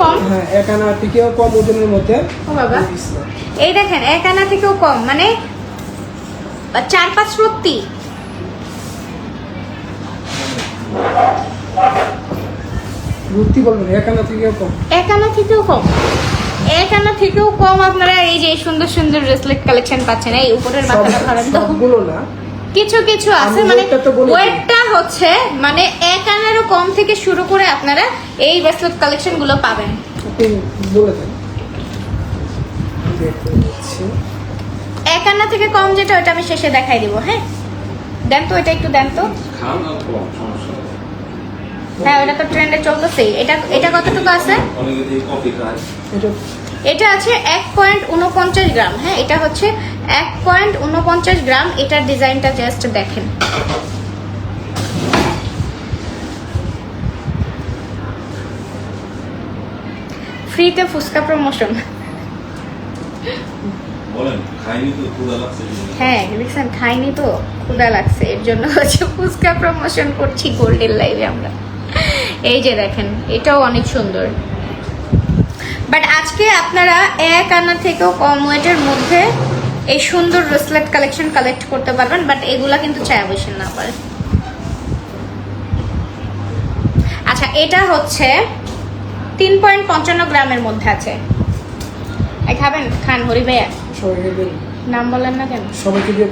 কম? হ্যাঁ এক আনা থেকেও কম ওজনের মধ্যে। ও বাবা। এই দেখেন এক আনা থেকেও কম মানে চার পাঁচ রত্তি রুটি বলবেন এক আনা থেকেও কম। এক আনা থেকেও কম। এক আনা থেকেও কম আপনারা এই যে সুন্দর সুন্দর ব্রেসলেট কালেকশন পাচ্ছেন এই উপরের মাথাটা ধরেন তো। সবগুলো না। কিছু কিছু আছে মানে। ওয়েটটা হচ্ছে মানে এক আনারও কম থেকে শুরু করে আপনারা এই ব্রেসলেট কালেকশনগুলো পাবেন। এক আনা থেকে কম যেটা ওটা আমি শেষে দেখাই দিব হ্যাঁ? দেন তো এটা একটু দেন তো। হ্যাঁ ওটা তো ট্রেন্ডে চলতেছেই। এটা এটা কতটুকু আছে? এটা আছে এক পয়েন্ট উনপঞ্চাশ গ্রাম হ্যাঁ? এটা হচ্ছে এক পয়েন্ট উনপঞ্চাশ গ্রাম। এটার ডিজাইনটা জাস্ট দেখেন। ফ্রিতে ফুচকা প্রমোশন হ্যাঁ দেখছেন খাইনি তো ক্ষুদা লাগছে এর জন্য হচ্ছে ফুচকা প্রমোশন করছি গোল্ডেন লাইভে আমরা। এই যে দেখেন এটাও অনেক সুন্দর। বাট আজকে আপনারা এক আনা থেকেও কম ওয়েটের মধ্যে এই সুন্দর ব্রেসলেট কালেকশন কালেক্ট করতে পারবেন বাট এগুলা কিন্তু চায় বসেন না পারে আচ্ছা এটা হচ্ছে তিন পয়েন্ট পঞ্চান্ন গ্রামের মধ্যে আছে। খাবেন? খান হরি ভাইয়া। নাম বলেন না কেন? সবাইকে দিয়ে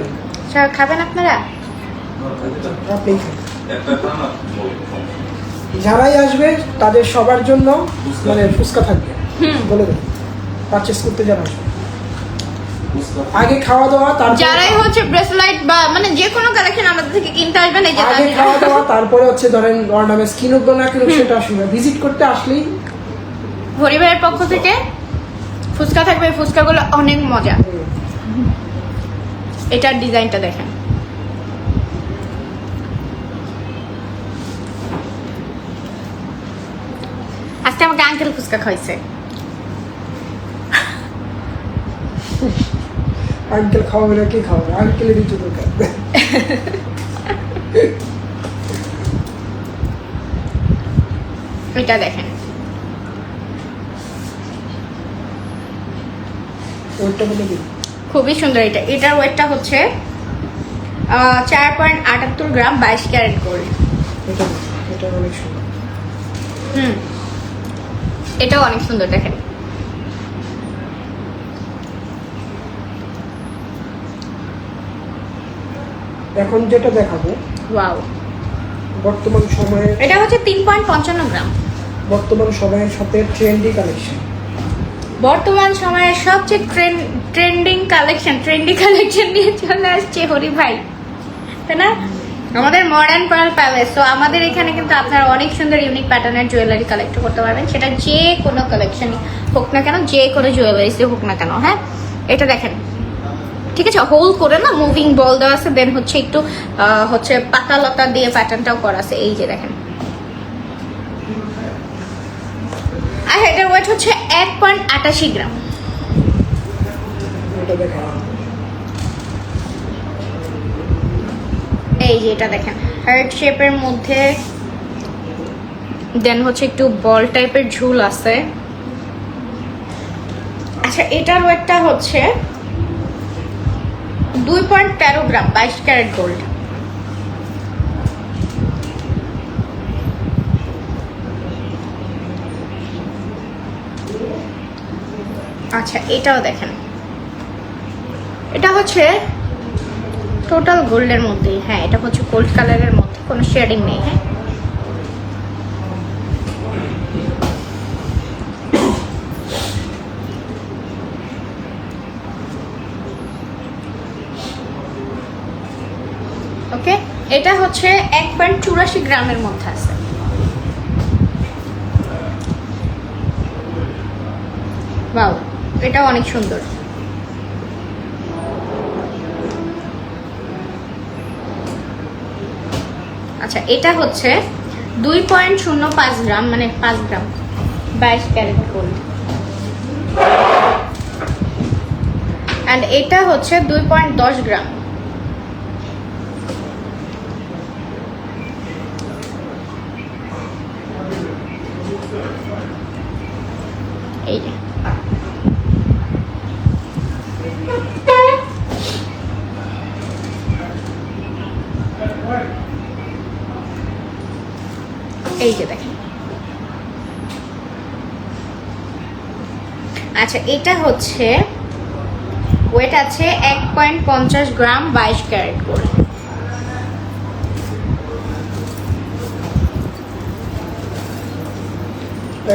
খাবেন আপনারা। যারাই আসবে তাদের সবার জন্য মানে ফুচকা থাকবে। বলে দেন। পারচেস করতে যারা আসবে। আগে খাওয়া দাওয়া তারপরে যারাই হচ্ছে ব্রেসলাইট বা মানে যে কোনো কালেকশন আমাদের থেকে কিনতে আসবেন এই যে আগে খাওয়া দাওয়া তারপরে হচ্ছে ধরেন অর্নামেন্টস কিনুক না কিনুক সেটা আসবে। ভিজিট করতে আসলেই হরিভাইয়ের পক্ষ থেকে ফুচকা থাকবে। ফুচকাগুলো অনেক মজা। এটার ডিজাইনটা দেখেন। আজকে আমাকে আঙ্কেল ফুচকা খাইছে আঙ্কেল খাওয়াবে না কে খাওয়াবে? আঙ্কেলের কিছু দরকার এটা দেখেন। বলে খুবই সুন্দর এটা। এটার ওয়েটটা হচ্ছে চার পয়েন্ট আটাত্তর গ্রাম বাইশ ক্যারেট গোল্ড এটা এটা অনেক সুন্দর। হুম। এটাও অনেক সুন্দর দেখেন। এখন যেটা দেখাবো ওয়াও। বর্তমান সময়ে এটা হচ্ছে তিন পয়েন্ট পঞ্চান্ন গ্রাম। বর্তমান সময়ের সাথে ট্রেন্ডি কালেকশন। বর্তমান সময়ের সবচেয়ে trend trending collection trendy collection নিয়ে চলে আসছে হরি ভাই। তাই না? আমাদের মডার্ন পার্ল প্যালেস তো আমাদের এখানে কিন্তু আপনারা অনেক সুন্দর ইউনিক প্যাটার্নের জুয়েলারি কালেক্ট করতে পারবেন। সেটা যে কোনো কালেকশন হোক না কেন, যে কোনো জুয়েলারিস হোক না কেন হ্যাঁ? এটা দেখেন। ঠিক আছে? হোল করে না মুভিং বল দেওয়া আছে দেন হচ্ছে একটু হচ্ছে পাতা লতা দিয়ে প্যাটার্নটাও করা আছে। এই যে দেখেন। আর এটার ওয়েট হচ্ছে এক পয়েন্ট আটাশি গ্রাম। এই যে এটা দেখেন হার্ট শেপের মধ্যে দেন হচ্ছে একটু বল টাইপের ঝুল আছে। আচ্ছা এটার ওয়েটটা হচ্ছে দুই পয়েন্ট তেরো গ্রাম, বাইশ ক্যারেট গোল্ড আচ্ছা এটাও দেখেন। এটা হচ্ছে টোটাল গোল্ডের মধ্যেই। হ্যাঁ এটা হচ্ছে গোল্ড কালারের মধ্যে, কোনো শেডিং নেই হ্যাঁ। ওকে এটা হচ্ছে এক পয়েন্ট চুরাশি গ্রামের মধ্যে আছে। বাউ এটা অনেক সুন্দর। আচ্ছা এটা হচ্ছে দুই পয়েন্ট শূন্য পাঁচ গ্রাম মানে পাঁচ গ্রাম, বাইশ ক্যারেট গোল্ড। অ্যান্ড এটা হচ্ছে দুই পয়েন্ট দশ গ্রাম। এই যে দেখেন। আচ্ছা এটা হচ্ছে ওয়েট আছে এক পয়েন্ট পঞ্চাশ গ্রাম বাইশ ক্যারেট করে।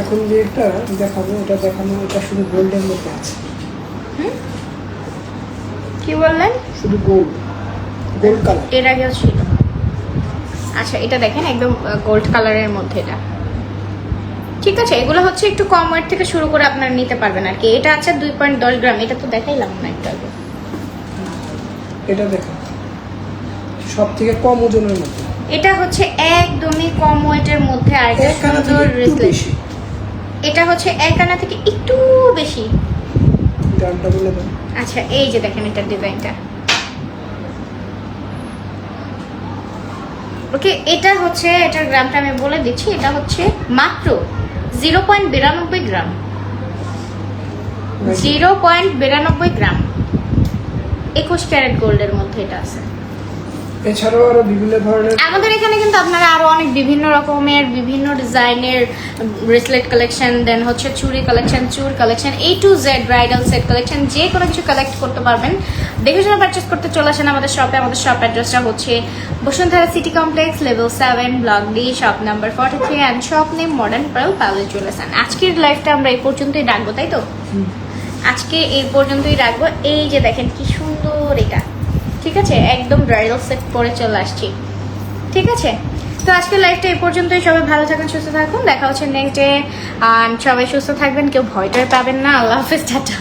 এখন যে একটা দেখাবো এটা দেখানো এটা শুধু গোল্ডের মধ্যে আছে। কি বললেন? শুধু গোল্ড গোল্ড কালারের আগেও ছিল। আচ্ছা এটা দেখেন একদম গোল্ড কালারের মধ্যে এটা। ঠিক আছে এগুলো হচ্ছে একটু কম ওয়েট থেকে শুরু করে আপনারা নিতে পারবেন আর কি। এটা আছে দুই পয়েন্ট দশ গ্রাম এটা তো দেখাইলাম না একটু আগে। এটা দেখো সব থেকে কম ওজনের মধ্যে। এটা হচ্ছে একদমই কম ওয়েটের মধ্যে আর সুন্দর বেশি। এটা হচ্ছে এক আনা থেকে একটু বেশি। দামটা বলে দেন। আচ্ছা এই যে দেখেন এটার ডিজাইনটা ওকে এটা হচ্ছে এটার গ্রামটা আমি বলে দিচ্ছি এটা হচ্ছে মাত্র জিরো পয়েন্ট বিরানব্বই গ্রাম। জিরো পয়েন্ট বিরানব্বই গ্রাম। একুশ ক্যারেট গোল্ডের মধ্যে এটা আছে। এছাড়াও আরও বিভিন্ন ধরনের আমাদের এখানে কিন্তু আপনারা আরও অনেক বিভিন্ন রকমের বিভিন্ন ডিজাইনের ব্রেসলেট কালেকশন দেন হচ্ছে চুড়ি কালেকশন চুর collection A to Z bridal set collection যে কোনো কিছু কালেক্ট করতে পারবেন। দেখে শুনে পারচেস করতে চলে আসেন আমাদের শপে আমাদের শপ অ্যাড্রেসটা হচ্ছে Bashundhara city complex level seven block D shop number forty three and shop name modern pearl palace jewellers আজকের লাইফটা আমরা এই পর্যন্তই রাখব তাই তো? আজকে এই পর্যন্তই রাখব। এই যে দেখেন কি সুন্দর এটা। ঠিক আছে? একদম ব্রাইডাল সেট পরে চলে আসছি। ঠিক আছে? তো আজকের লাইফটা এই পর্যন্তই। সবাই ভালো থাকুন, সুস্থ থাকুন। দেখা হচ্ছে নেক্সট ডে সবাই সুস্থ থাকবেন, কেউ ভয় টয় পাবেন না। আল্লাহ হাফিজ, টাটা।